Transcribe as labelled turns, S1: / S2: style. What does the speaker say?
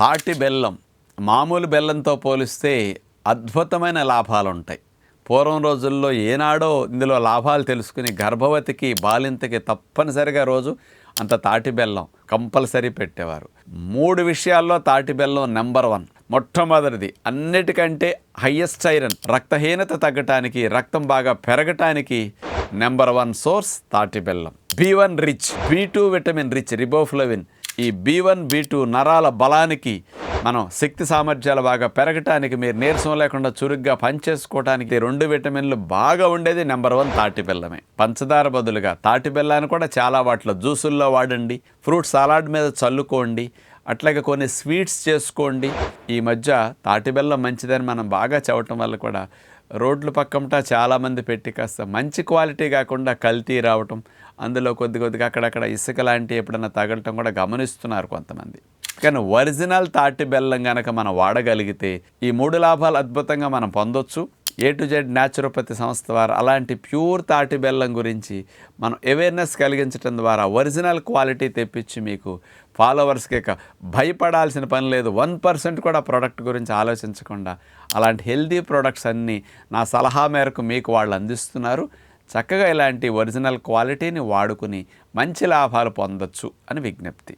S1: తాటి బెల్లం మామూలు బెల్లంతో పోలిస్తే అద్భుతమైన లాభాలు ఉంటాయి పూర్వం రోజుల్లో ఏనాడో ఇందులో లాభాలు తెలుసుకుని గర్భవతికి బాలింతకి తప్పనిసరిగా రోజు అంత తాటి బెల్లం కంపల్సరీ పెట్టేవారు. మూడు విషయాల్లో తాటి బెల్లం నెంబర్ వన్. మొట్టమొదటిది అన్నిటికంటే హయ్యెస్ట్ ఐరన్ రక్తహీనత తగ్గటానికి రక్తం బాగా పెరగటానికి నెంబర్ వన్ సోర్స్ తాటి బెల్లం. B one rich B two vitamin rich riboflavin ఈ బి వన్ బి టూ నరాల బలానికి మనం శక్తి సామర్థ్యాలు బాగా పెరగటానికి మీరు నీరసం లేకుండా చురుగ్గా పనిచేసుకోవటానికి రెండు విటమిన్లు బాగా ఉండేది నెంబర్ వన్ తాటి బెల్లమే. పంచదార బదులుగా తాటి బెల్లాన్ని కూడా చాలా వాటిలో జ్యూసుల్లో వాడండి ఫ్రూట్ సలాడ్ మీద చల్లుకోండి అట్లాగే కొన్ని స్వీట్స్ చేసుకోండి. ఈ మధ్య తాటి బెల్లం మంచిదని మనం బాగా చవటం వల్ల కూడా రోడ్ల పక్కమట చాలామంది పెట్టి కాస్త మంచి క్వాలిటీ కాకుండా కల్తీ రావటం అందులో కొద్ది కొద్దిగా అక్కడక్కడ ఇసుక లాంటి ఎప్పుడైనా తగలటం కూడా గమనిస్తున్నారు కొంతమంది. కానీ ఒరిజినల్ తాటి బెల్లం కనుక మనం వాడగలిగితే ఈ మూడు లాభాలు అద్భుతంగా మనం పొందొచ్చు. ఏ టు జెడ్ న్యాచురోపతి సంస్థ వారు అలాంటి ప్యూర్ తాటి బెల్లం గురించి మనం అవేర్నెస్ కలిగించడం ద్వారా ఒరిజినల్ క్వాలిటీ తెప్పించి మీకు ఫాలోవర్స్కి భయపడాల్సిన పని లేదు. వన్ పర్సెంట్ కూడా ప్రోడక్ట్ గురించి ఆలోచించకుండా అలాంటి హెల్దీ ప్రోడక్ట్స్ అన్నీ నా సలహా మేరకు మీకు వాళ్ళు అందిస్తున్నారు. చక్కగా ఇలాంటి ఒరిజినల్ క్వాలిటీని వాడుకుని మంచి లాభాలు పొందొచ్చు అని విజ్ఞప్తి.